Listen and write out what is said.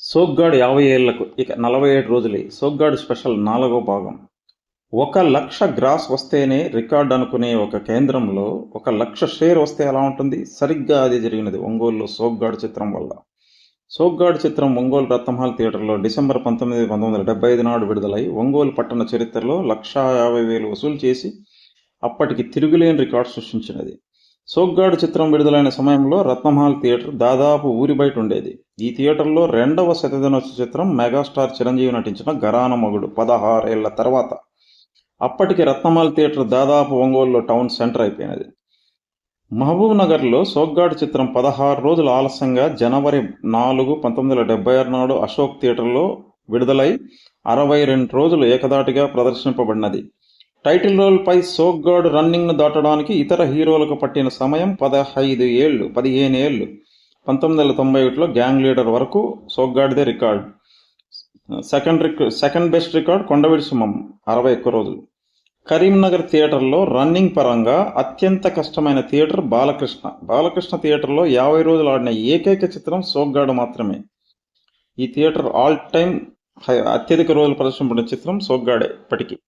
సోగ్గాడ్ యాభై ఏళ్ళకు ఇక నలభై ఏడు రోజులే. సోగ్గాడు స్పెషల్ నాలుగో భాగం. ఒక లక్ష గ్రాస్ వస్తేనే రికార్డ్ అనుకునే ఒక కేంద్రంలో ఒక లక్ష షేర్ వస్తే ఎలా ఉంటుంది? సరిగ్గా అది జరిగినది ఒంగోలులో సోగ్గాడ్ చిత్రం వల్ల. సోగ్గాడ్ చిత్రం ఒంగోలు రత్నమహల్ థియేటర్లో డిసెంబర్ పంతొమ్మిది పంతొమ్మిది వందల డెబ్బై ఐదు నాడు విడుదలై ఒంగోలు పట్టణ చరిత్రలో లక్షా యాభై వేలు వసూలు చేసి అప్పటికి తిరుగులేని రికార్డు సృష్టించినది. సోగ్గాడు చిత్రం విడుదలైన సమయంలో రత్నమహల్ థియేటర్ దాదాపు ఊరి బయట ఉండేది. ఈ థియేటర్లో రెండవ శతదినోత్సవ చిత్రం మెగాస్టార్ చిరంజీవి నటించిన గరాన మగుడు పదహారేళ్ళ తర్వాత. అప్పటికి రత్నమహల్ థియేటర్ దాదాపు ఒంగోలులో టౌన్ సెంటర్ అయిపోయినది. మహబూబ్ నగర్లో సోగ్గాడు చిత్రం పదహారు రోజులు ఆలస్యంగా జనవరి నాలుగు పంతొమ్మిది వందల డెబ్బై ఆరు నాడు అశోక్ థియేటర్లో విడుదలై అరవై రెండు రోజులు ఏకదాటిగా ప్రదర్శింపబడినది. టైటిల్ రోల్పై సోగ్గాడు రన్నింగ్ను దాటడానికి ఇతర హీరోలకు పట్టిన సమయం పదహైదు ఏళ్ళు పదిహేను ఏళ్ళు. పంతొమ్మిది వందల తొంభై ఒకటిలో గ్యాంగ్ లీడర్ వరకు సోగ్గాడిదే రికార్డ్. సెకండ్ రిక్ second best record Kondaveedi Simham అరవై ఒక్క రోజులు. కరీంనగర్ థియేటర్లో రన్నింగ్ పరంగా అత్యంత కష్టమైన థియేటర్ బాలకృష్ణ. బాలకృష్ణ థియేటర్లో యాభై రోజులు ఆడిన ఏకైక చిత్రం సోగ్గాడు మాత్రమే. ఈ థియేటర్ ఆల్ టైమ్ హై అత్యధిక రోజులు ప్రదర్శన చిత్రం సోగ్గాడే ఇప్పటికీ.